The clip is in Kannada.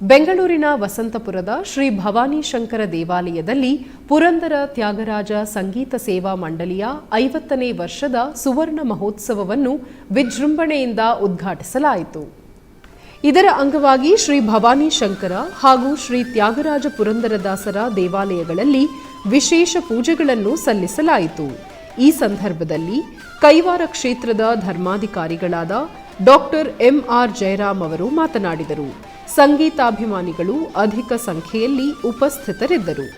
ಬೆಂಗಳೂರಿನ ವಸಂತಪುರದ ಶ್ರೀ ಭವಾನಿ ಶಂಕರ ದೇವಾಲಯದಲ್ಲಿ ಪುರಂದರ ತ್ಯಾಗರಾಜ ಸಂಗೀತ ಸೇವಾ ಮಂಡಳಿಯ ಐವತ್ತನೇ ವರ್ಷದ ಸುವರ್ಣ ಮಹೋತ್ಸವವನ್ನು ವಿಜೃಂಭಣೆಯಿಂದ ಉದ್ಘಾಟಿಸಲಾಯಿತು. ಇದರ ಅಂಗವಾಗಿ ಶ್ರೀ ಭವಾನಿ ಶಂಕರ ಹಾಗೂ ಶ್ರೀ ತ್ಯಾಗರಾಜ ಪುರಂದರದಾಸರ ದೇವಾಲಯಗಳಲ್ಲಿ ವಿಶೇಷ ಪೂಜೆಗಳನ್ನು ಸಲ್ಲಿಸಲಾಯಿತು. ಈ ಸಂದರ್ಭದಲ್ಲಿ ಕೈವಾರ ಕ್ಷೇತ್ರದ ಧರ್ಮಾಧಿಕಾರಿಗಳಾದ ಡಾಕ್ಟರ್ ಎಂಆರ್ ಜಯರಾಮ್ ಅವರು ಮಾತನಾಡಿದರು. ಸಂಗೀತಾಭಿಮಾನಿಗಳು ಅಧಿಕ ಸಂಖ್ಯೆಯಲ್ಲಿ ಉಪಸ್ಥಿತರಿದ್ದರು.